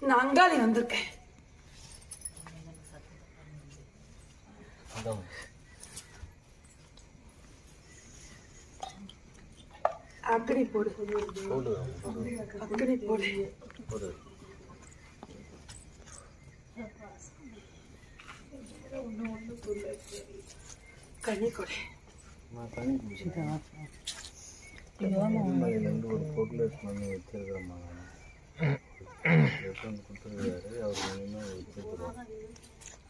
நான் அங்காளி வந்திருக்கேன். போடு. போடு. போடு. கனி கொடு. ஒரு பொருள் எடுத்து வந்து கொடுத்துருக்காரு. அவர் இனிமேல் வச்சிருக்கிறார்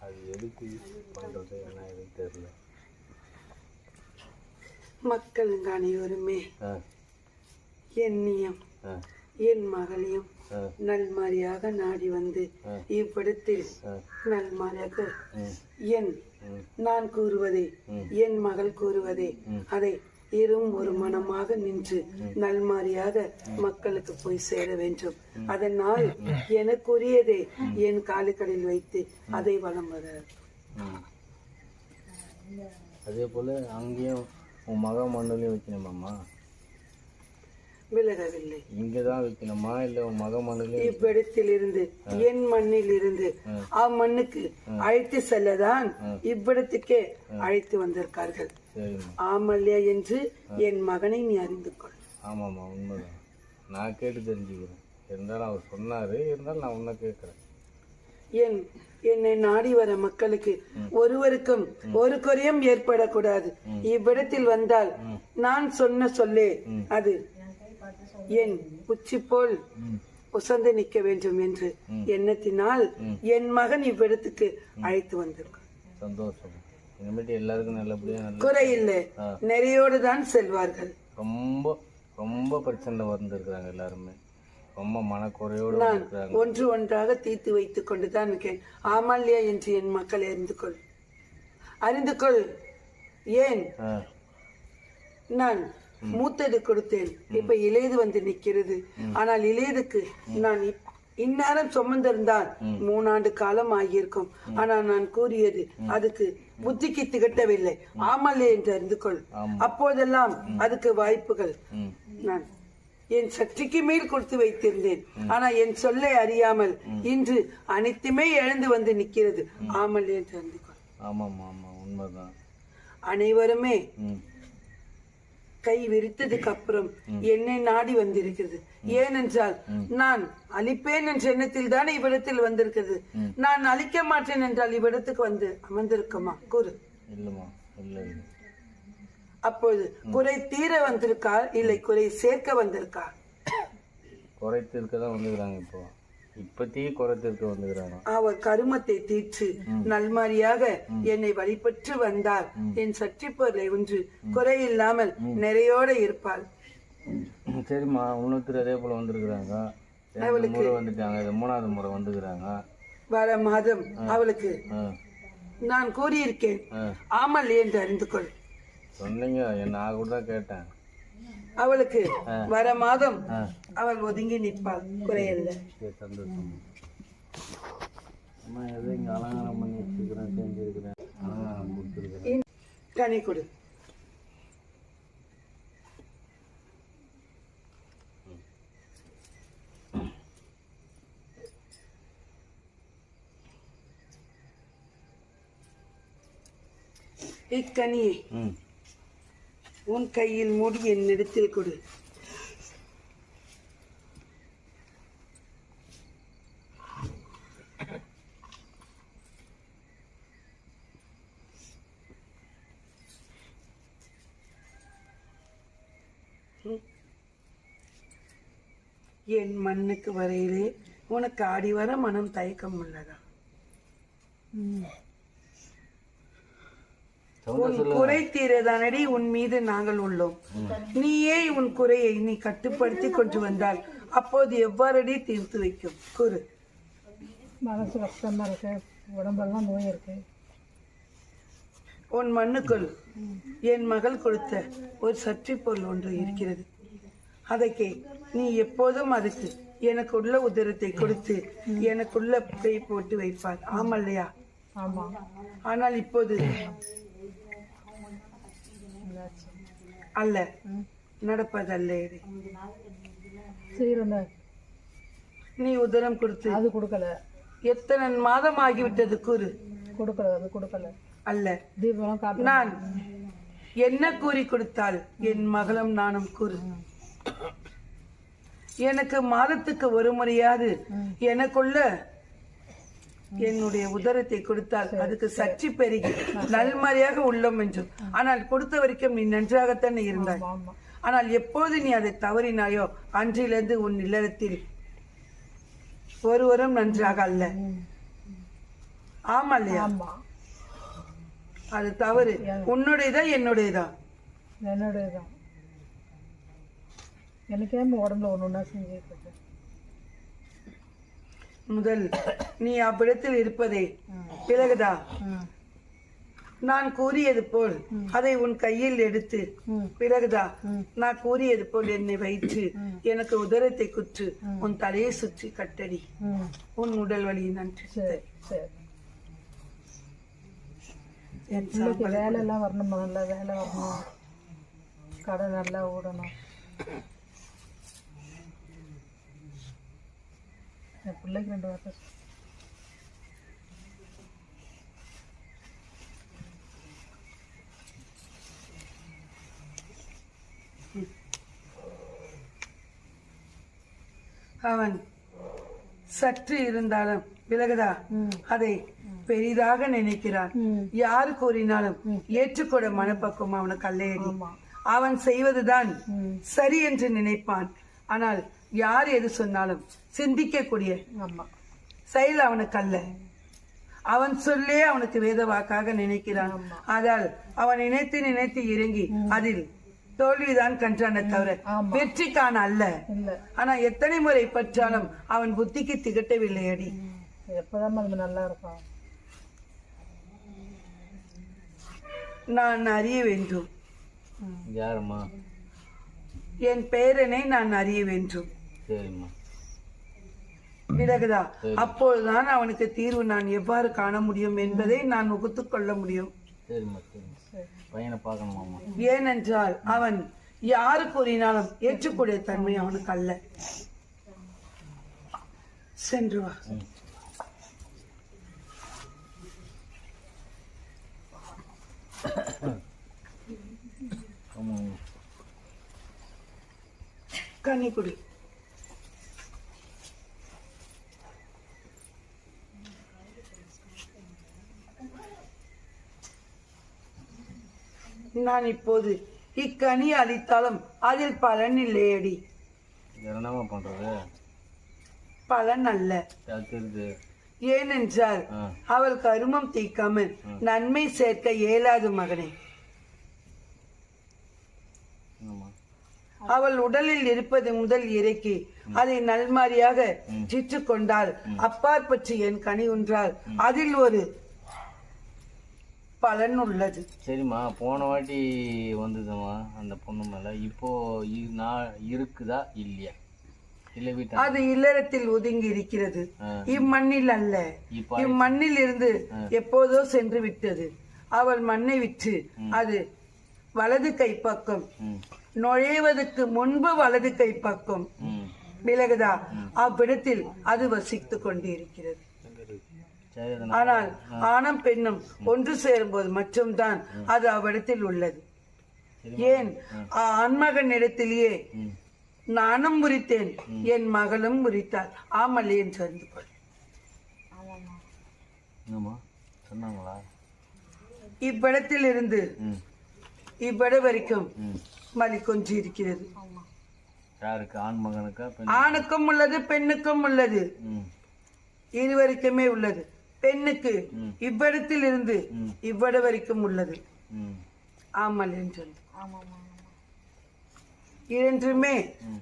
அது எதுக்கு யூஸ் பண்ணுறது என்ன எதுவும் தெரியல. மக்களுங்க அனைவருமே என்னையும் என் மகளையும் நல்மாரியாக நாடி வந்து ஆ. நல்மாரியாக என் நான் கூறுவதை. என் மகள் கூறுவதை. அதை இரும் ஒரு மனமாக நின்று நல்மாரியாக மக்களுக்கு போய் சேர வேண்டும். அதனால் எனக்குரியதை என் காலுக்கடியில் வைத்து அதை வலம் வர. அதே போல் அங்கேயும் உன் மக மண்ணுலையும் வைக்கணுமாம்மா? விலகவில்லை. இங்கே தான் வைக்கணுமா இல்லை மக மண்ணுலையும் இவ்விடத்தில் இருந்து? என் மண்ணில் இருந்து அம்மண்ணுக்கு அழைத்து செல்லதான் இவ்விடத்துக்கே அழைத்து வந்திருக்கார்கள். ஆமல்யா என்று என் மகனை நீ அறிந்து கொள். ஆமாம்மா உண்மைதான். நான் கேட்டு தெரிஞ்சுக்கிறேன். இருந்தாலும் அவர் சொன்னார் இருந்தாலும் நான் உன்னை கேட்குறேன். என் என்னை நாடி வர மக்களுக்கு ஒருவருக்கும் ஒரு குறையும் ஏற்படக்கூடாது. இவ்விடத்தில் வந்தால் நான் சொன்ன சொல்லே அது. என் உச்சி போல் உசந்து நிற்க வேண்டும் என்று எண்ணத்தினால் என் மகன் இவ்விடத்துக்கு அழைத்து வந்திருக்கான் சந்தோஷம். எல்லாருக்கும் நல்லபடியாக நல்ல குறையில்லை நிறையோடு தான் செல்வார்கள். ரொம்ப ரொம்ப பிரச்சனை வந்திருக்கிறாங்க எல்லாருமே. ரொம்ப மனக்குறையோடு நான் ஒன்று ஒன்றாக தீர்த்து வைத்துக் கொண்டுதான் இருக்கேன். ஆமால்யா என்று என் மக்கள் அறிந்து கொள். அறிந்து கொள். ஏன்? நான் மூத்தது கொடுத்தேன். இப்ப இளையது வந்து நிக்கிறது ஆனால் இளையதுக்கு நான் இந்நேரம் சுமந்திருந்தால் மூணாண்டு காலம் ஆகியிருக்கும். ஆனால் நான் கூறியது அதுக்கு புத்திக்கு திகட்டவில்லை. ஆமல்லே என்று அறிந்து கொள். அப்போதெல்லாம் அதுக்கு வாய்ப்புகள். நான் என் சக்திக்கு மேல் கொடுத்து வைத்திருந்தேன். ஆனா என் சொல்லை அறியாமல் இன்று அனைத்துமே இழந்து வந்து நிக்கிறது ஆமல் என்று அறிந்து கொள். ஆமாம்மா ஆமாம். உண்மைதான். அனைவருமே கை விரித்ததுக்கு அப்புறம் என்னை நாடி வந்திருக்கிறது ஏனென்றால் நான் அழிப்பேன் என்ற எண்ணத்தில் தானே இவ்விடத்தில் வந்திருக்கிறது நான் அழிக்க மாட்டேன் என்றால் இவ்விடத்துக்கு வந்து அமர்ந்திருக்குமா? கூறு. இல்லை. அப்போது குறை தீர வந்திருக்கா? இல்லை குறை சேர்க்க வந்திருக்கா? குறைத்திருக்க தான் வந்துக்கிறாங்க இப்போ. அவர் கருமத்தை தீர்த்து நல்மாரியாக என்னை வழிபட்டு வந்தால் என் சற்றி பொருளை ஒன்று குறையில்லாமல் நிறையோட இருப்பாள். சரிம்மா. இன்னொருத்தர் அதே போல் வந்திருக்கிறாங்க. முறை வந்துட்டாங்க. இது மூணாவது முறை வந்துக்கிறாங்க. வர மாதம் அவளுக்கு நான் கூறியிருக்கேன். ஆமல் என்று அறிந்து கொள். சொன்னீங்க. என் நான் கூட கேட்டேன். அவளுக்கு வர மாதம் அவள் ஒதுங்கி நிற்பாள். குறையல்ல. கனி கொடு. இக்கனியை. உன் கையில் மூடி என்னிடத்தில் கொடு. என் மண்ணுக்கு வரையிலே உனக்கு ஆடி வர மனம் தயக்கம் உள்ளதா? உன் குறை தீரதானடி உன் மீது நாங்கள் உள்ளோம். நீயே உன் குறையை நீ கட்டுப்படுத்தி கொண்டு வந்தால் அப்போது எவ்வாறடி தீர்த்து வைக்கும்? கூறு. மனசு கஷ்டமா இருக்கு. உடம்பெல்லாம் நோய் இருக்கு. உன் மண்ணுக்குள் என் மகள் கொடுத்த ஒரு சற்றி பொருள் ஒன்று இருக்கிறது. அதை கே நீ எப்போதும் அதுக்கு எனக்குள்ள உதரத்தை கொடுத்து எனக்குள்ள போட்டு வைப்பார் ஆமல்லையா ஆமா. ஆனால் இப்போது அல்ல. நடப்பதல்ல இது. செய்யறேன்ல நீ உதரம் கொடுத்து. அது கொடுக்கல. எத்தனை மாதம் ஆகிவிட்டது கூறு. கொடுக்கல அது கொடுக்கல. அல்ல. தீபம் நான் என்ன கூறி கொடுத்தால் என் மகளும் நானும் கூறு. எனக்கு மாதத்துக்கு ஒரு முறையாவது எனக்குள்ள என்னுடைய உதரத்தை கொடுத்தால் அதுக்கு சர்ச்சை பெருகி நல்மறையாக உள்ளம் என்றும். ஆனால் கொடுத்த வரைக்கும் நீ நன்றாகத்தானே இருந்தாய். ஆனால் எப்போது நீ அதை தவறினாயோ அன்றிலிருந்து உன் இல்லறத்தில் ஒருவரும் நன்றாக அல்ல. ஆமா இல்லையா ஆமா. அது தவறு. உன்னுடையதா என்னுடையதா? என்னுடையதான் எனக்கே உடம்புல ஒன்று இருக்கு. முதல் நீ அவ்விடத்தில் இருப்பதே. பிறகுதா? நான் கூறியது போல் அதை உன் கையில் எடுத்து. பிறகுதா. நான் கூறியது போல் என்னை வைத்து. எனக்கு உதரத்தை குற்று. உன் தலையை சுற்றி கட்டடி. உன் உடல் வலி நன்றி. வேலை எல்லாம் வரணும்? நல்லா வேலை வரணும்? கடை நல்லா ஓடணும். என் பிள்ளைக்கு ரெண்டு வார்த்தை. அவன் சற்று இருந்தாலும் விலகுதா? அதை பெரிதாக நினைக்கிறான். யார் கூறினாலும் ஏற்றுக்கொள்ள மனப்பக்குவம் அவனுக்கு அல்லையடி. அவன் செய்வதுதான் சரி என்று நினைப்பான். ஆனால் யார் எது சொன்னாலும் சிந்திக்கக்கூடிய செயல் அவனுக்கு அல்ல அவன் சொல்லே அவனுக்கு வேத வாக்காக நினைக்கிறான். ஆதால் அவன் நினைத்து நினைத்து இறங்கி அதில் தோல்விதான் கண்டானே தவிர ஆமா. வெற்றி காண அல்ல. இல்லை. ஆனா எத்தனை முறை பற்றாலும் அவன் புத்திக்கு திகட்டவில்லை அடி. எப்போதான் அது நல்லா இருக்கும் நான் அறிய வேண்டும். என் பேரனை நான் அறிய வேண்டும். சரிம்மா. பிறகுதா அப்பொழுதுதான் அவனுக்கு தீர்வு நான் எவ்வாறு காண முடியும் என்பதை நான் முகுத்துக் கொள்ள முடியும். ஏனென்றால் அவன் யாரு கூறினாலும் ஏற்றுக்கூடிய தன்மை அவனுக்கு அல்ல. சென்று வா. கனி குடி. நான் இப்போது இக்கனி அளித்தாலும் அதில் பலன் இல்லையடி. என்னம்மா பண்ணுறது பலன் அல்ல. ஏனென்றால் அவள் கருமம் தீக்காமல் நன்மை சேர்க்க இயலாது மகனே. அவள் உடலில் இருப்பது முதல் இறைக்கு அதை நல்மாரியாக சிற்று கொண்டால் அப்பார் பற்றி என் கனி உன்றால் அதில் ஒரு பலன் உள்ளது சரிம்மா போன வாட்டி வந்ததும்மா அந்த பொண்ணு மேலே. இப்போ நான் இருக்குதா இல்லையா? அது இல்லறத்தில் ஒதுங்கி இருக்கிறது. இம்மண்ணில் அல்ல. இம்மண்ணில் இருந்து எப்போதோ சென்று விட்டது. அவள் மண்ணை விற்று அது வலது கை பக்கம். நுழைவதற்கு முன்பு வலது கை பக்கம். விலகுதா? அவ்விடத்தில் அது வசித்துக் கொண்டிருக்கிறது. ஆனால் ஆணும் பெண்ணும் ஒன்று சேரும்போது மட்டும்தான் அது அவ்விடத்தில் உள்ளது. ஏன்? ஆண்மகன் இடத்திலேயே நானும் முறித்தேன். என் மகளும் முறித்தாள். ஆமல் என்று அறிந்து கொள். இவ்விடத்தில் இருந்து இவ்விட வரைக்கும் மலி கொஞ்சி இருக்கிறது. ஆணுக்கும் உள்ளது பெண்ணுக்கும் உள்ளது. இருவருக்குமே உள்ளது. பெண்ணுக்கு. இவ்விடத்தில் இருந்து. இவ்விட வரைக்கும் உள்ளது. ஆமல் என்று இரண்டுமே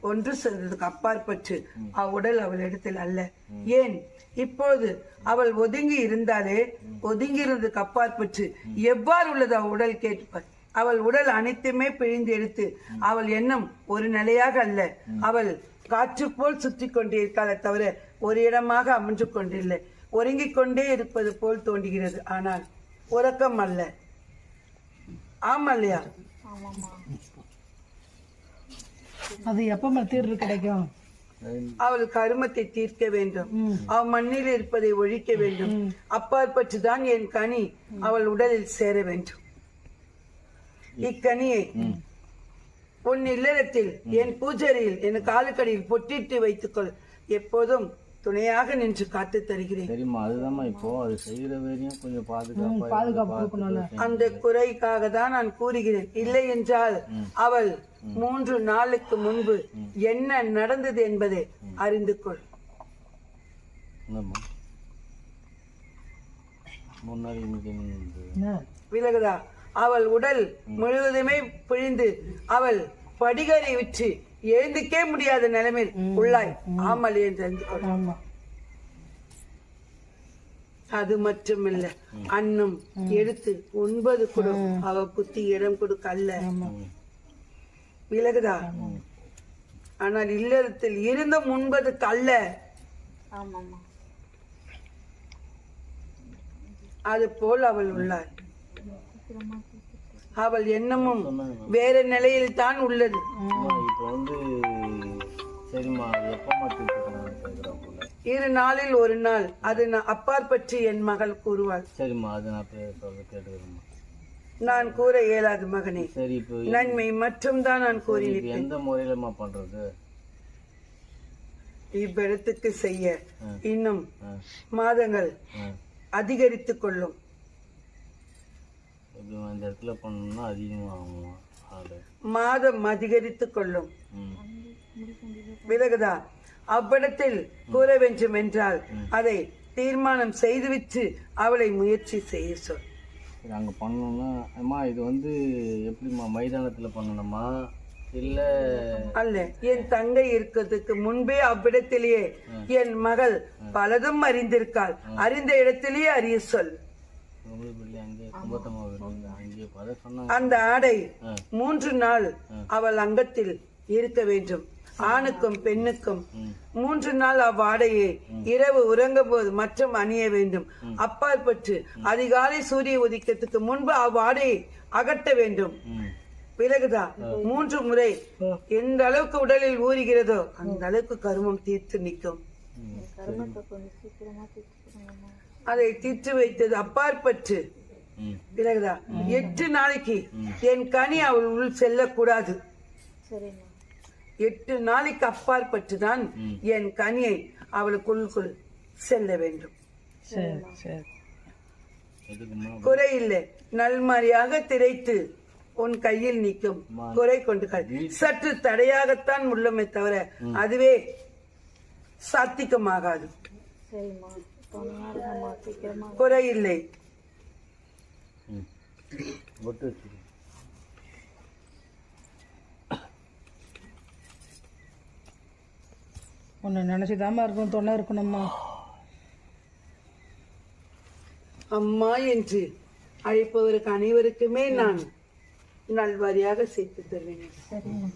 ஒன்று சென்றதுக்கு அப்பாற்பட்டு அவ்வுடல் அவள் இடத்தில் அல்ல. ஏன்? இப்போது அவள் ஒதுங்கி இருந்தாலே ஒதுங்கி இருந்ததுக்கு அப்பாற்பட்டு எவ்வாறு உள்ளது அவள் உடல் கேட்பார் அவள் உடல் அனைத்துமே பிழிந்து எடுத்து அவள் எண்ணம் ஒரு நிலையாக அல்ல. அவள் காற்று போல் சுற்றி கொண்டிருக்காளே தவிர ஒரு இடமாக அமர்ந்து கொண்டில்லை. ஒருங்கிக் கொண்டே இருப்பது போல் தோன்றுகிறது. ஆனால் உறக்கம் அல்ல. ஆமா இல்லையா அது எப்போ தீர்வு கிடைக்கும்? அவள் கருமத்தை தீர்க்க வேண்டும். அவள் மண்ணில் இருப்பதை ஒழிக்க வேண்டும். அப்பாற்பட்டு தான் என் கனி அவள் உடலில் சேர வேண்டும். இக்கனியை உன் இல்லறத்தில் என் பூஜையில் என் காலுக்கடியில் பொட்டிட்டு வைத்துக்கொள். எப்போதும் துணையாக நின்று காத்து தருகிறேன். சரிம்மா அதுதாம்மா இப்போ அது செய்கிற வரையும் கொஞ்சம் பாதுகாப்பா பாதுகாப்பு அந்த குறைக்காக தான் நான் கூறுகிறேன். இல்லை என்றால் அவள் மூன்று நாளுக்கு முன்பு என்ன நடந்தது என்பதை அறிந்து கொள்? விலகுதா? அவள் உடல் முழுவதுமே பிழிந்து அவள் படிகரை விற்று எழுந்துக்கே முடியாத நிலைமையில் உள்ளாய். ஆமல் ஆமா. அது மட்டுமில்ல. அன்னம் எடுத்து ஒன்பது கொடு. அவ புத்தி இடம் கொடுக்க அல்ல விலகுதா? ஆனால் இல்லறத்தில் இருந்தும் உண்பதுக்கு அல்ல அது போல் அவள் உள்ளாள் அவள் எண்ணமும் வேற நிலையில் தான் உள்ளது வந்து சரிம்மா அது எப்பம்மா தீர்த்துக்கணும்னு கேட்குறேன் போல இரு நாளில் ஒரு நாள். அது நான் அப்பார் பற்றி என் மகள் கூறுவாள். சரிம்மா அது நான் சொல்ல கேட்டுக்கிறேம்மா. நான் கூற இயலாது மகனே. சரி இப்போ நன்மை மற்றும் தான் நான் இது எந்த முறையிலம்மா பண்றது? இவ்விடத்துக்கு செய்ய இன்னும் ஆ, மாதங்கள் ஆ. அதிகரித்துக் கொள்ளும். இப்படி இந்த இடத்துல பண்ணணும்னா அதிகமாகுமா ஆளு மாதம் அதிகரித்துக் கொள்ளும். விலகுதா? அவ்விடத்தில் கூற வேண்டும் என்றால் அதை தீர்மானம் செய்துவிட்டு அவளை முயற்சி செய்ய சொல். பண்ணணும்னா அம்மா இது வந்து எப்படிம்மா மைதானத்தில் பண்ணணுமா? இல்லை அல்ல என் தங்கை இருக்கிறதுக்கு முன்பே அவ்விடத்திலேயே என் மகள் பலதும் அறிந்திருக்காள். அறிந்த இடத்திலேயே அறிய சொல். அந்த ஆடை. மூன்று நாள் அவள் அங்கத்தில் இருக்க வேண்டும். ஆணுக்கும் பெண்ணுக்கும். மூன்று நாள் அவ்வாடையை இரவு உறங்கும் போது மற்றும் அணிய வேண்டும். அப்பாற்பட்டு அதிகாலை சூரிய உதிக்கத்துக்கு முன்பு அவ்வாடையை அகற்ற வேண்டும். விலகுதா? மூன்று முறை. எந்த அளவுக்கு உடலில் ஊறுகிறதோ அந்த அளவுக்கு கருமம் தீர்த்து நிற்கும். அதை தீர்த்து வைத்தது அப்பாற்பட்டு விலகுதா? எட்டு நாளைக்கு என் கனி அவள் உள் செல்லக்கூடாது. எட்டு நாளைக்கு அப்பாற்பட்டு தான் என் கனியை அவளுக்குள்ளுக்குள் செல்ல வேண்டும். சரி சரி. எதுக்குமா குறையில்லை நல்மாரியாக திரைத்து உன் கையில் நிற்கும் குறை கொண்டு கல். சற்று தடையாகத்தான் உள்ளமே தவிர அதுவே சீக்கிரமா குறையில்லை ம் ஒட்டு வச்சுரு ஒன்று நினச்சிதாம்மா இருக்கும் தொண்டை இருக்கணும்மா. அம்மா என்று அழைப்பவருக்கு அனைவருக்குமே நான் நல்வாரியாக சேர்த்து தருவேன். சரிம்மா.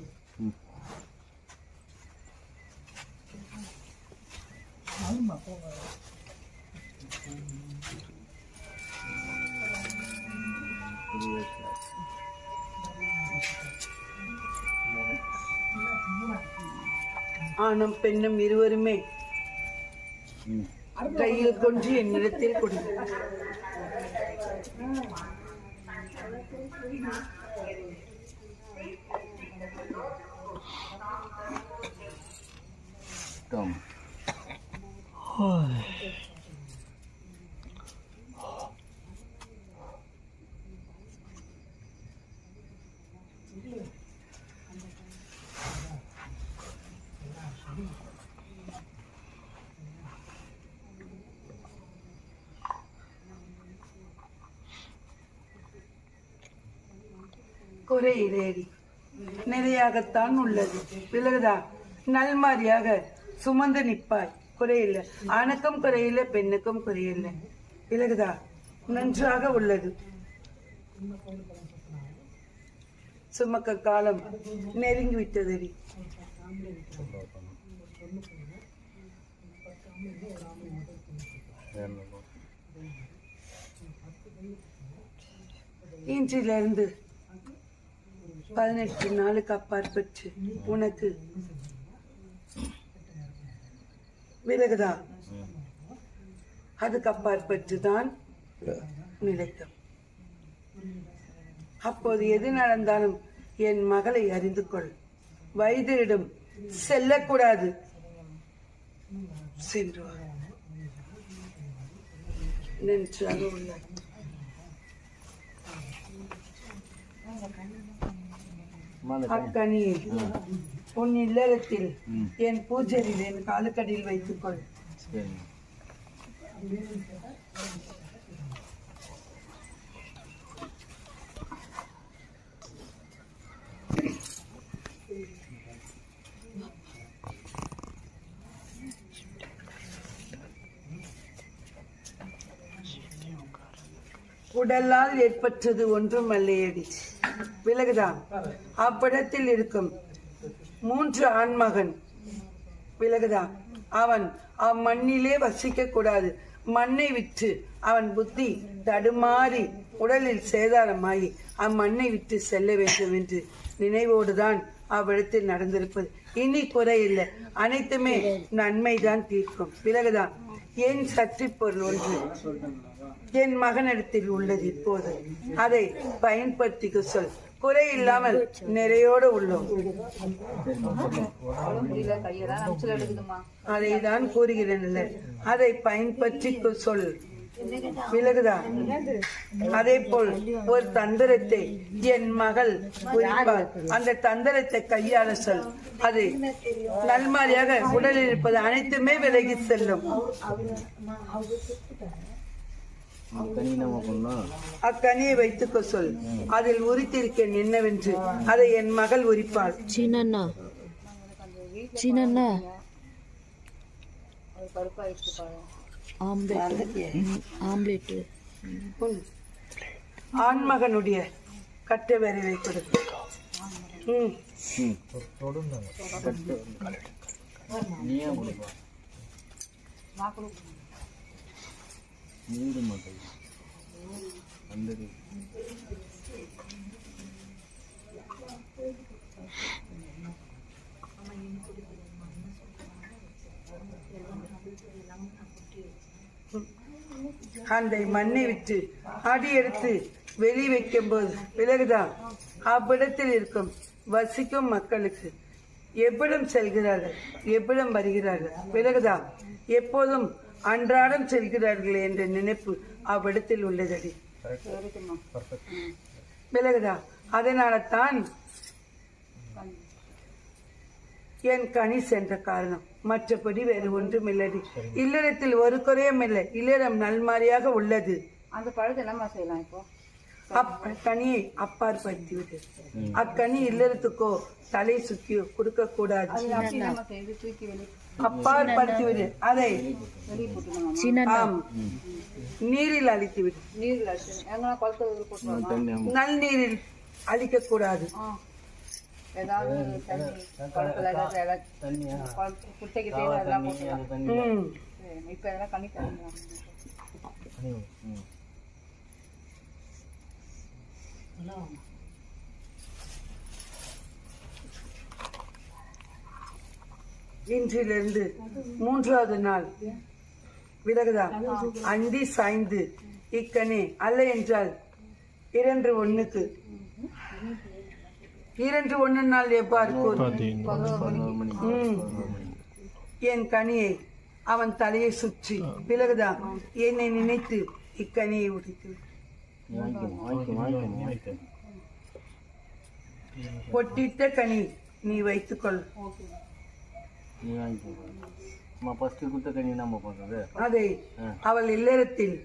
ஆணும் பெண்ணும் இருவருமே கையில் கொன்று என்னிடத்தில் கொண்டு குறையிலேடி நிறையாகத்தான் உள்ளது. விலகுதா? நல்மாரியாக சுமந்து நிற்பாய். குறையில்லை. ஆணுக்கும் குறையில்லை பெண்ணுக்கும் குறையில்லை. விலகுதா? நன்றாக உள்ளது. சுமக்க காலம் நெருங்கி விட்டதடி. இன்றிலிருந்து பதினெட்டு நாளுக்கு அப்பாற்பட்டு உனக்கு விலகுதா? அதுக்கு அப்பாற்பட்டு தான் நிலைத்தம். அப்போது எது நடந்தாலும் என் மகளை அறிந்து கொள். வயதிடம். செல்லக்கூடாது. சென்று வா. நன்றாக அக்கனியை உன் இல்லறத்தில் என் பூஜையில் என் காலுக்கடியில் வைத்துக்கொள். உடலால் ஏற்பட்டது ஒன்றும் அல்லையடி. விலகுதா அப்படத்தில் இருக்கும் மூன்று ஆண்மகன். விலகுதா அவன் அம்மண்ணிலே வசிக்க கூடாது. மண்ணை விற்று அவன் புத்தி தடுமாறி உடலில் சேதாரமாகி அம்மண்ணை விட்டு செல்ல வேண்டும் என்று நினைவோடுதான் அவ்விடத்தில் நடந்திருப்பது. இனி குறையில்லை அனைத்துமே நன்மைதான் தீர்க்கும். பிறகுதான் என் சக்தி பொருள் ஒன்று. என் மகனிடத்தில் உள்ளது இப்போது. அதை பயன்படுத்திக்க சொல். குறை இல்லாமல் நிறையோடு உள்ளோம். அதை தான் கூறுகிறேன் அதை பயன்பற்றி சொல். விலகுதா? அதே போல் ஒரு தந்திரத்தை என் மகள் குறிப்பார் அந்த தந்திரத்தை கையாள சொல். அது நல்மாரியாக உடலில் இருப்பது அனைத்துமே விலகி செல்லும். அக்கனியை வைத்துக்க சொல். அதில் உரித்திருக்கேன் என்னவென்று. அதை என் மகள் உரிப்பாள். சீனண்ணா சீனண்ணா ஆம்லெட் ஆம்லெட்டு. ஆண்மகனுடைய கட்டை விரைவை கொடுத்து ம். ம். நீயே கொடுப்பா வந்தது. அந்த மண்ணை விட்டு அடி எடுத்து வெளி வைக்கும்போது விலகுதான் அவ்விடத்தில் இருக்கும் வசிக்கும் மக்களுக்கு எவ்விடம் செல்கிறார்கள்? எவ்விடம் வருகிறார்கள்? விலகுதான் எப்போதும் அன்றாடம் செல்கிறார்கள் என்ற நினைப்பு அவ்விடத்தில் உள்ளதடி. விலகுதா அதனால தான் என் கனி சென்ற காரணம். மற்றபடி வேறு ஒன்றும் இல்லடி இல்லறத்தில் ஒரு குறையும் இல்லை. இல்லறம் நல்மாரியாக உள்ளது. அந்த பழத்தை என்னம்மா செய்யலாம் இப்போ? அப்ப கனியை அப்பாற்படுத்தி விடு அக்கனி இல்லறத்துக்கோ தலை சுத்தியோ கொடுக்க கூடாது அப்படி என்னம்மா செய்து தூக்கி வெளியே அப்பாற்படுத்தி விடு அதை நீரில் அழித்து விடு நீரில் நல் நீரில் அழிக்க கூடாது ஆ ஏதாவது தண்ணி குளத்துல ஏதாவது ஏதாவது தண்ணியா குளத்து குட்டைக்கு தேவை அதெல்லாம் போட்டுக்கலாம் அது தண்ணி ம் சரி, இப்போ இதெல்லாம் கண்ணி தரணும் தண்ணி ம் இன்றிலிருந்து மூன்றாவது நாள். விலகுதா? அந்தி சாய்ந்து. இக்கனே அல்ல என்றால் இரண்டு ஒண்ணுக்கு. இரண்டு ஒண்ணு நாள் எவ்வாறு. என் கனியை அவன் தலையை சுற்றி. விலகுதா? என்னை நினைத்து இக்கனியை உடைத்து பொட்டிட்ட கனி நீ வைத்துக்கொள். நீ வாங்கி அம்மா ஃபஸ்ட்டு கொடுத்த கண்ணி என்னம்மா பண்ணுறது அதை அவள் இல்லறத்தில்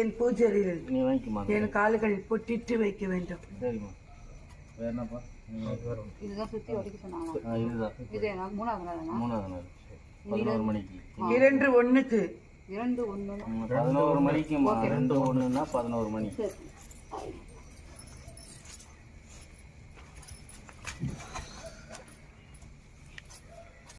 என் பூஜரியில் நீ வாங்கிக்குமா என் கால்களில் பொட்டிட்டு வைக்க வேண்டும். சரிம்மா. இதுதான் இது மூணாவது நாள் மூணாவது நாள் பதினோரு மணிக்கு. இரண்டு ஒன்றுக்கு இரண்டு ஒன்று பதினோரு மணிக்கு ரெண்டு ஒன்றுனா பதினோரு மணிக்கு